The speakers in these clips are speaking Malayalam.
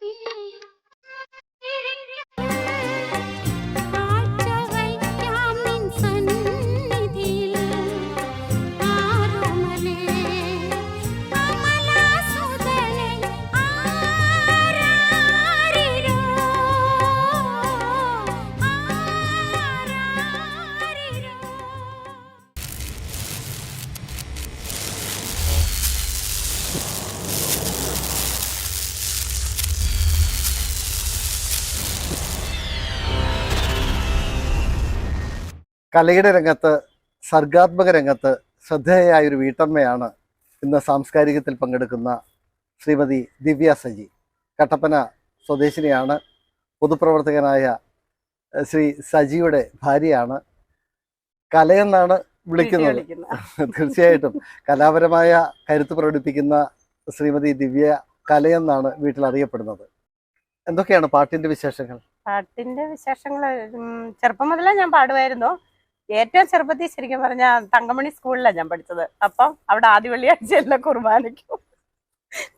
movie. കലയുടെ രംഗത്ത് സർഗാത്മക രംഗത്ത് ശ്രദ്ധേയായ ഒരു വീട്ടമ്മയാണ് ഇന്ന് സാംസ്കാരികത്തിൽ പങ്കെടുക്കുന്ന ശ്രീമതി ദിവ്യ സജി. കട്ടപ്പന സ്വദേശിനിയാണ്. പൊതുപ്രവർത്തകനായ ശ്രീ സജിയുടെ ഭാര്യയാണ്. കലയെന്നാണ് വിളിക്കുന്നത്. തീർച്ചയായിട്ടും. കലാപരമായ കരുത്ത് പ്രകടിപ്പിക്കുന്ന ശ്രീമതി ദിവ്യ കലയെന്നാണ് വീട്ടിൽ അറിയപ്പെടുന്നത്. എന്തൊക്കെയാണ് പാട്ടിന്റെ വിശേഷങ്ങൾ? പാട്ടിന്റെ വിശേഷങ്ങൾ ചെറുപ്പം മുതലേ ഞാൻ പാടുമായിരുന്നു. ഏറ്റവും ചെറുപ്പത്തിൽ ശരിക്കും പറഞ്ഞ തങ്കമണി സ്കൂളിലാണ് ഞാൻ പഠിച്ചത്. അപ്പം അവിടെ ആദ്യ വെള്ളിയാഴ്ച എല്ലാ കുർബാനയ്ക്കും.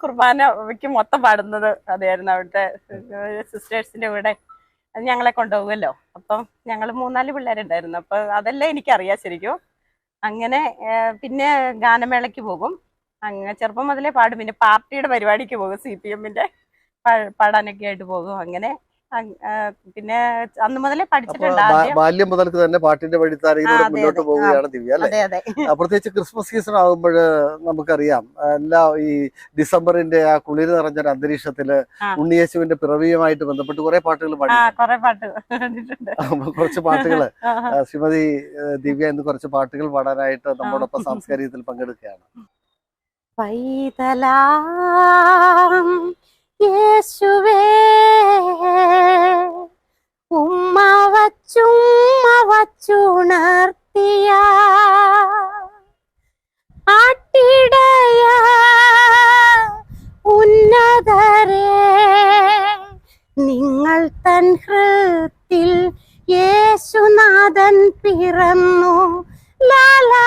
കുർബാനയ്ക്ക് മൊത്തം പാടുന്നത് അതായിരുന്നു അവിടുത്തെ സിസ്റ്റേഴ്സിന്റെ കൂടെ. അത് ഞങ്ങളെ കൊണ്ടുപോകുമല്ലോ. അപ്പം ഞങ്ങൾ മൂന്നാൽ പിള്ളേരുണ്ടായിരുന്നു. അപ്പൊ അതെല്ലാം എനിക്കറിയാം ശരിക്കും. അങ്ങനെ പിന്നെ ഗാനമേളയ്ക്ക് പോകും. അങ്ങനെ ചെറുപ്പം മുതലേ പാടും. പിന്നെ പാർട്ടിയുടെ പരിപാടിക്ക് പോകും. സി പി എമ്മിന്റെ പാടാനൊക്കെ ആയിട്ട് പോകും. അങ്ങനെ പിന്നെ അന്ന് മുതലേ പഠിച്ചിട്ടുണ്ട് ബാല്യം മുതൽക്ക് തന്നെ പാട്ടിന്റെ അതെ, മുന്നോട്ട് പോവുകയാണ് ദിവ്യ അല്ലെ? പ്രത്യേകിച്ച് ക്രിസ്മസ് സീസൺ ആകുമ്പോൾ നമുക്കറിയാം എല്ലാ ഈ ഡിസംബറിന്റെ ആ കുളിര് നിറഞ്ഞ അന്തരീക്ഷത്തിൽ. ഉണ്ണിയേശുവിന്റെ പിറവിയുമായിട്ട് ബന്ധപ്പെട്ട് കുറെ പാട്ടുകൾ പാടി കുറച്ച് ആ, ശ്രീമതി ദിവ്യ എന്ന് കുറച്ച് പാട്ടുകൾ പാടാനായിട്ട് നമ്മോടൊപ്പം സാംസ്കാരികത്തിൽ പങ്കെടുക്കുകയാണ്. പൈതലാം യേശുവേ ഉമ്മ വച്ചുമ്മ വച്ചുണർത്തിയ ആട്ടിടയ ഉന്നതരെ നിങ്ങൾ തൻ ഹൃത്തിൽ യേശുനാഥൻ പിറന്നു. ലാ ലാ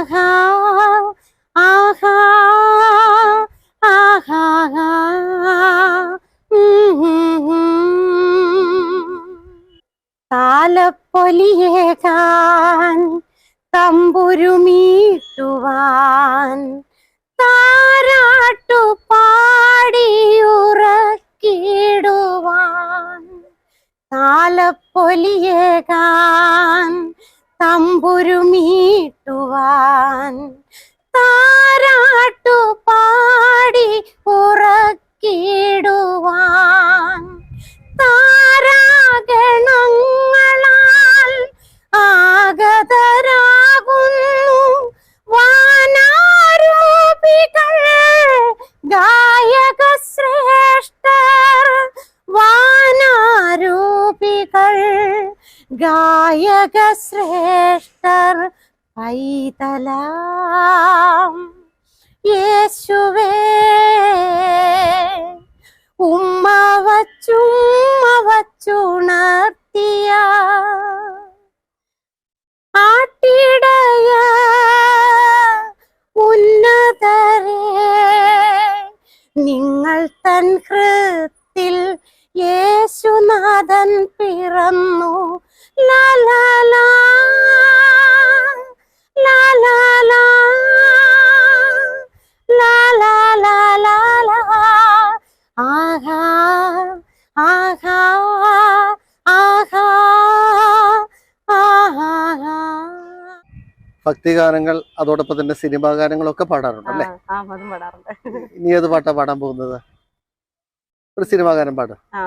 താലപ്പൊലിയേകാൻ തമ്പുരുമീട്ടുവാൻ താരാട്ടു പാടി ഉറക്കിടുവാൻ താരാഗണങ്ങളാൽ ആഗതരാകുന്നു. വാനാരൂപികൾ ഗായക ശ്രേഷ്ഠർ ഗായക ശ്രേഷ്ഠർ പൈതലാം. യേശുവേ ഉമ്മ വച്ചുമ്മ വച്ചുണർത്തിയ ആട്ടിടയ ഉന്നതരെ നിങ്ങൾ തൻ ഹൃത്തിൽ യേശുനാഥൻ പിറന്നു. ലാലാ ലാലാ ഭക്തിഗാനങ്ങൾ അതോടൊപ്പം തന്നെ സിനിമാ ഗാനങ്ങളൊക്കെ പാടാറുണ്ടല്ലേ ഇനി ഏത് പാട്ടാ പാടാൻ പോകുന്നത്? ഒരു സിനിമാ ഗാനം പാട്. ആ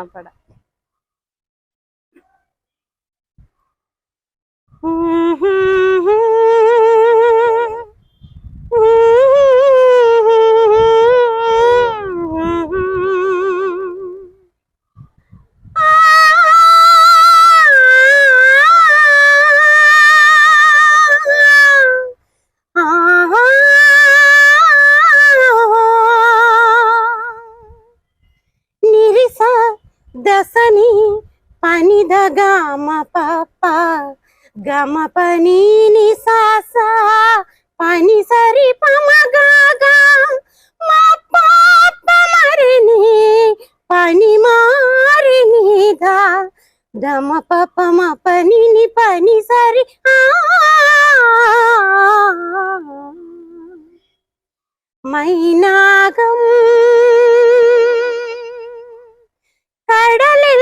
గమ పని పని సరి పమగా మరిని పని మారి మీద. దమ పప మ పని పని సరి మైనాగం కడలి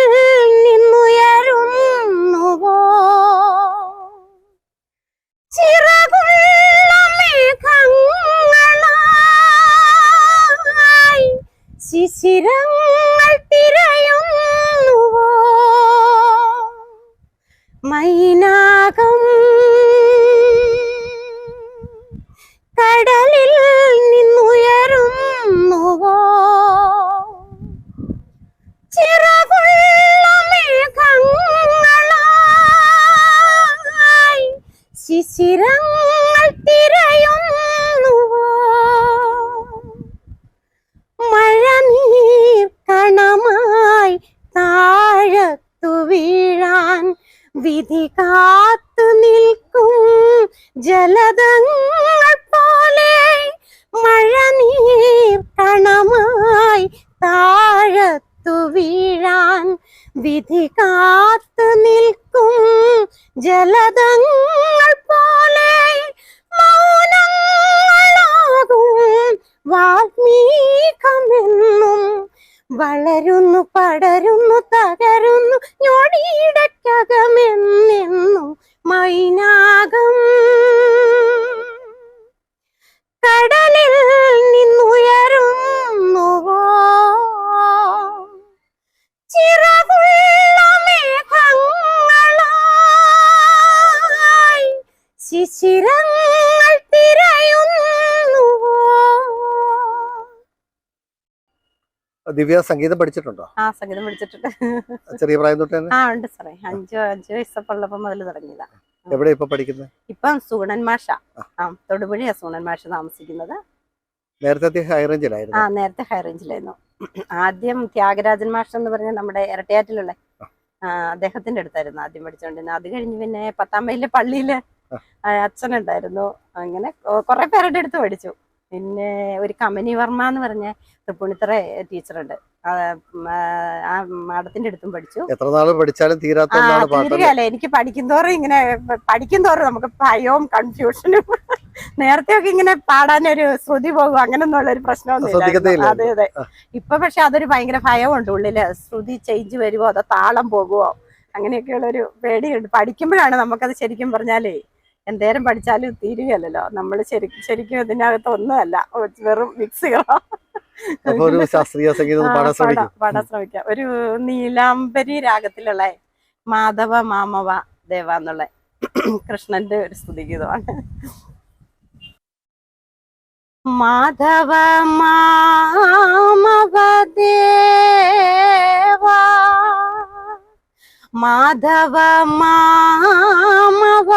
ചിരങ്ങൾ തിരയുന്നുവോ? മൈന കാത്തു നിൽക്കും ജലതങ്ങൾ വാൽമീകമെന്നും വളരുന്നു പടരുന്നു തകരുന്നു ഞൊടിയിടക്കകമെന്നെന്നും മൈനാകം. കടലിൽ നിന്നുയരുന്നുവോ? ചിറകുള്ള ശിശിരങ്ങൾ ദിവ്യ സംഗീതം പഠിച്ചിട്ടുണ്ടോ? ആ സംഗീതം പഠിച്ചിട്ടുണ്ട്. ചെറിയ പ്രായം തൊട്ട് തന്നെ? ആ ഉണ്ട് സാറേ. അഞ്ചു അഞ്ചു വയസ്സൊക്കെ ഉള്ളപ്പോ മുതൽ തുടങ്ങിയതാ. എവിടെ ഇപ്പൊ പഠിക്കുന്നത് ഇപ്പം സൂണൻ മാഷ. ആ. തൊടുപുഴയാ സൂണൻ മാഷ താമസിക്കുന്നത്. നേരത്തെ ഹൈറേഞ്ചിലായിരുന്നു ആ നേരത്തെ ഹൈറേഞ്ചിലായിരുന്നു ആദ്യം ത്യാഗരാജൻ മാഷ് എന്ന് പറഞ്ഞ നമ്മുടെ ഇരട്ടയാറ്റിലുള്ള അദ്ദേഹത്തിന്റെ അടുത്തായിരുന്നു ആദ്യം പഠിച്ചുകൊണ്ടിരുന്നത് അത് കഴിഞ്ഞ് പിന്നെ പത്താം മൈലിലെ പള്ളിയിൽ അച്ഛനുണ്ടായിരുന്നു അങ്ങനെ കുറെ പേരുടെ അടുത്ത് പഠിച്ചു. പിന്നെ ഒരു കമനി വർമ്മ എന്ന് പറഞ്ഞ തൃപ്പൂണിത്തറ ടീച്ചറുണ്ട്. ആ മാഡത്തിന്റെ അടുത്തും പഠിച്ചു. എത്ര നാൾ പഠിച്ചാലും തീരാത്ത തീരുകയല്ലേ. എനിക്ക് പഠിക്കും തോറും ഇങ്ങനെ പ- പഠിക്കും തോറും നമുക്ക് ഭയവും കൺഫ്യൂഷനും നേരത്തെ ഒക്കെ ഇങ്ങനെ പാടാനൊരു ശ്രുതി പോകും. അങ്ങനൊന്നുള്ള ഒരു പ്രശ്നമൊന്നുമില്ല. അതെ അതെ. ഇപ്പൊ പക്ഷെ അതൊരു ഭയങ്കര ഭയമുണ്ട് ഉള്ളിൽ. ശ്രുതി ചേഞ്ച് വരുമോ അതോ താളം പോകുമോ അങ്ങനെയൊക്കെയുള്ള ഒരു പേടിയുണ്ട്. പഠിക്കുമ്പോഴാണ് നമുക്കത് ശരിക്കും പറഞ്ഞാലേ എന്തേരം പഠിച്ചാലും തീരുകയല്ലോ നമ്മൾ ശരിക്കും ശരിക്കും ഇതിനകത്ത് ഒന്നുമല്ല. വെറും മിക്സുകളോ. ശാസ്ത്രീയ സംഗീതം പാടാൻ ശ്രമിക്കാം. ഒരു നീലാംബരി രാഗത്തിലുള്ള മാധവ മാമവ ദേവ എന്നുള്ള കൃഷ്ണന്റെ ഒരു സ്തുതിഗീതമാണ്. മാധവ മാമവ ദേവ മാധവ മാമവ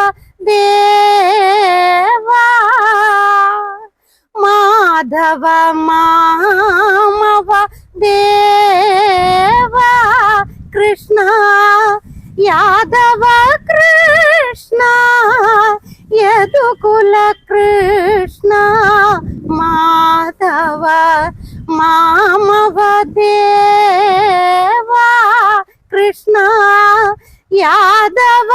ദേവ മാധവ മാമവ ദേവ കൃഷ്ണ യാദവ കൃഷ്ണ യദുകുല കൃഷ്ണ മാധവ മാമവ ദേവ കൃഷ്ണ യാദവ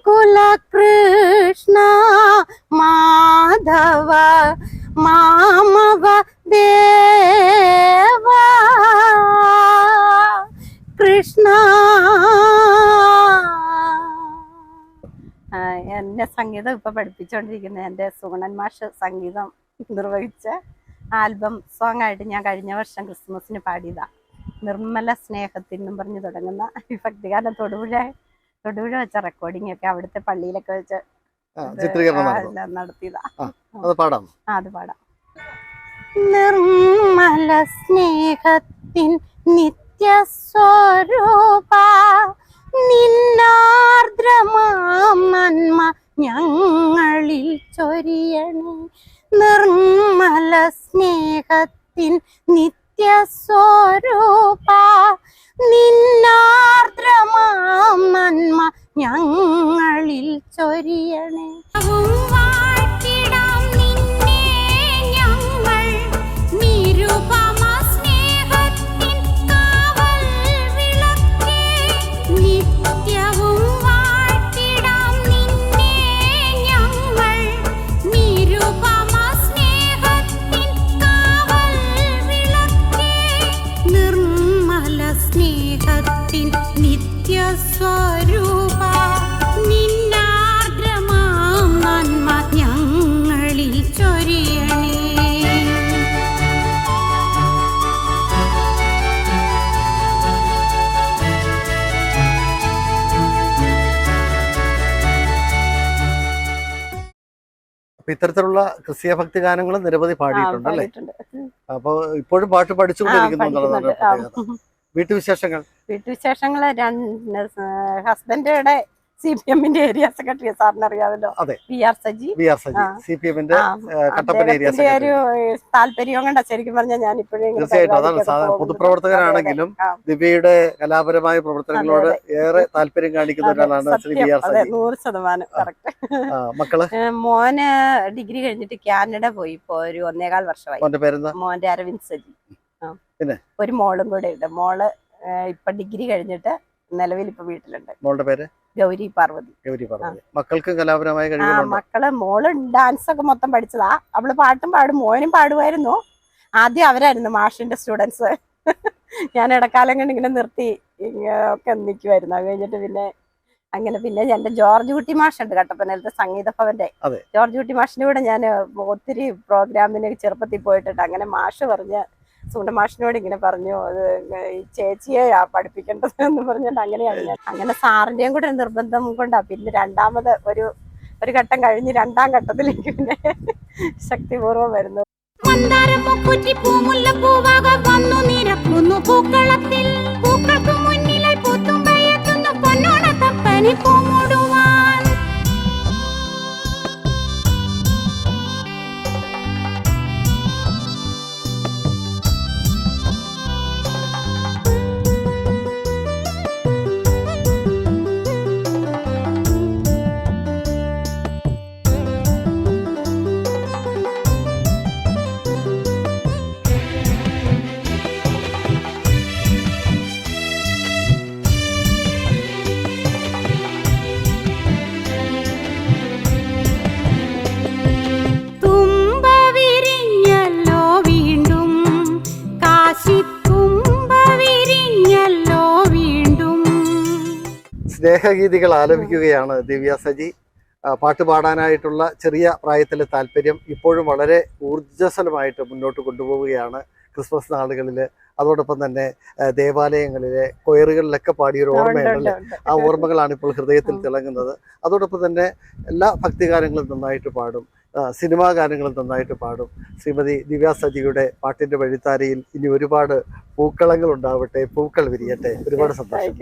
യദുകുല കൃഷ്ണ മാധവ മാമവ ദേവ കൃഷ്ണ എന്നെ സംഗീതം ഇപ്പൊ പഠിപ്പിച്ചുകൊണ്ടിരിക്കുന്നത് എന്റെ സുഗണൻ മാഷ് സംഗീതം നിർവഹിച്ച ആൽബം സോങ് ആയിട്ട് ഞാൻ കഴിഞ്ഞ വർഷം ക്രിസ്മസിന് പാടിയതാ. നിർമ്മല സ്നേഹത്തിൽ എന്നും പറഞ്ഞു തുടങ്ങുന്ന ഈ ഭക്തിഗാനം തൊടുപുഴ വെച്ച റെക്കോർഡിംഗ് ഒക്കെ അവിടുത്തെ പള്ളിയിലൊക്കെ വെച്ച് ചിത്രീകരണം നടത്തിയതാ. അത് പാടാം. അത് പാടാം. നിർമ്മല സ്നേഹത്തിൻ നിത്യസ്വരൂപ നിന്നാർദ്രമാം നന്മ ഞങ്ങളിൽ ചൊരിയണേ. നിർമ്മല സ്നേഹത്തിൻ നിത്യസ്വരൂപ അപ്പൊ ഇത്തരത്തിലുള്ള ക്രിസ്തീയ ഭക്തി ഗാനങ്ങൾ നിരവധി പാടിയിട്ടുണ്ട് അല്ലേ. അപ്പൊ ഇപ്പോഴും പാട്ട് പഠിച്ചുകൊണ്ടിരിക്കുന്നു. വീട്ടുവിശേഷങ്ങൾ വീട്ടുവിശേഷങ്ങൾ ഹസ്ബൻഡ് ഹസ്ബൻഡുടെ സി പി എമ്മിന്റെ ഏരിയ സെക്രട്ടറി സാറിന് അറിയാമല്ലോ R Saji. V R Saji. C P എമ്മിന്റെ ഒരു താല്പര്യം കണ്ട ശരിക്കും പറഞ്ഞാൽ ഞാൻ ഇപ്പോഴും തീർച്ചയായിട്ടും അതാണ്. പൊതുപ്രവർത്തകരാണെങ്കിലും. ദിവ്യയുടെ കലാപരമായ പ്രവർത്തനങ്ങളോട് ഏറെ താല്പര്യം കാണിക്കുന്ന ഒരാളാണ് ശ്രീ ആർ സജി. നൂറ് ശതമാനം മക്കൾ? മോന് ഡിഗ്രി കഴിഞ്ഞിട്ട് കാനഡ പോയി. ഇപ്പൊ ഒരു ഒന്നേകാൽ വർഷമായി. മോന്റെ അരവിന്ദ് സജി. പിന്നെ? ഒരു മോളും കൂടെ ഉണ്ട്. മോൾ ഇപ്പൊ ഡിഗ്രി കഴിഞ്ഞിട്ട് നിലവിൽ ഇപ്പൊ വീട്ടിലുണ്ട്. മോളുടെ പേര്? ഗൗരി പാർവതി. ഗൗരി പാർവതി. മക്കൾക്കും കലാപരമായ കഴിവുകളുണ്ട്? മക്കൾ മോൾ ഡാൻസ് ഒക്കെ മൊത്തം പഠിച്ചതാ. അവൾ പാട്ടും പാടും മോനും പാടുമായിരുന്നു. ആദ്യം അവരായിരുന്നു മാഷിന്റെ സ്റ്റുഡൻസ്. ഞാൻ ഇടക്കാലം കൊണ്ട് ഇങ്ങനെ നിർത്തി ഒക്കെ നിൽക്കുമായിരുന്നു അത് കഴിഞ്ഞിട്ട് പിന്നെ അങ്ങനെ പിന്നെ എന്റെ ജോർജ് കുട്ടി മാഷുണ്ട് കട്ടപ്പനയിലത്തെ സംഗീത ഭവന്റെ. ജോർജ് കുട്ടി മാഷിന്റെ കൂടെ ഞാൻ ഒത്തിരി പ്രോഗ്രാമിന് ചെറുപ്പത്തിൽ പോയിട്ടുണ്ട്. അങ്ങനെ മാഷ് പറഞ്ഞ് സുണ്ട മാഷിനോട് ഇങ്ങനെ പറഞ്ഞു അത് ഈ ചേച്ചിയെ പഠിപ്പിക്കേണ്ടത് എന്ന് പറഞ്ഞിട്ട് അങ്ങനെയാണ് ഞാൻ. അങ്ങനെ സാറിന്റെയും കൂടെ നിർബന്ധം കൊണ്ടാ പിന്നെ രണ്ടാമത് ഒരു ഒരു ഘട്ടം കഴിഞ്ഞ് രണ്ടാം ഘട്ടത്തിലേക്ക് പിന്നെ ശക്തിപൂർവം വരുന്നു. പൂക്കളത്തിൽ. പൂക്കൾക്ക് മുന്നിലായി പൂത്തുമ്പയെത്തുന്നു പൊന്നോണത്തപ്പനെ പൂമൂടുവാൻ സ്നേഹഗീതികൾ ആലപിക്കുകയാണ് ദിവ്യ സജി. പാട്ട് പാടാനായിട്ടുള്ള ചെറിയ പ്രായത്തിലെ താല്പര്യം ഇപ്പോഴും വളരെ ഊർജസ്വലമായിട്ട് മുന്നോട്ട് കൊണ്ടുപോവുകയാണ് ക്രിസ്മസ് നാളുകളിൽ അതോടൊപ്പം തന്നെ ദേവാലയങ്ങളിലെ കൊയറുകളിലൊക്കെ പാടിയൊരു ഓർമ്മയുണ്ടല്ലേ. ആ ഓർമ്മകളാണ് ഇപ്പോൾ ഹൃദയത്തിൽ. തിളങ്ങുന്നത്. അതോടൊപ്പം തന്നെ എല്ലാ ഭക്തിഗാനങ്ങളും നന്നായിട്ട് പാടും. സിനിമാ ഗാനങ്ങളും നന്നായിട്ട് പാടും. ശ്രീമതി ദിവ്യ സജിയുടെ പാട്ടിന്റെ വഴിത്താരയിൽ ഇനി ഒരുപാട് പൂക്കളങ്ങൾ ഉണ്ടാവട്ടെ പൂക്കൾ വിരിയട്ടെ. ഒരുപാട് സന്തോഷം.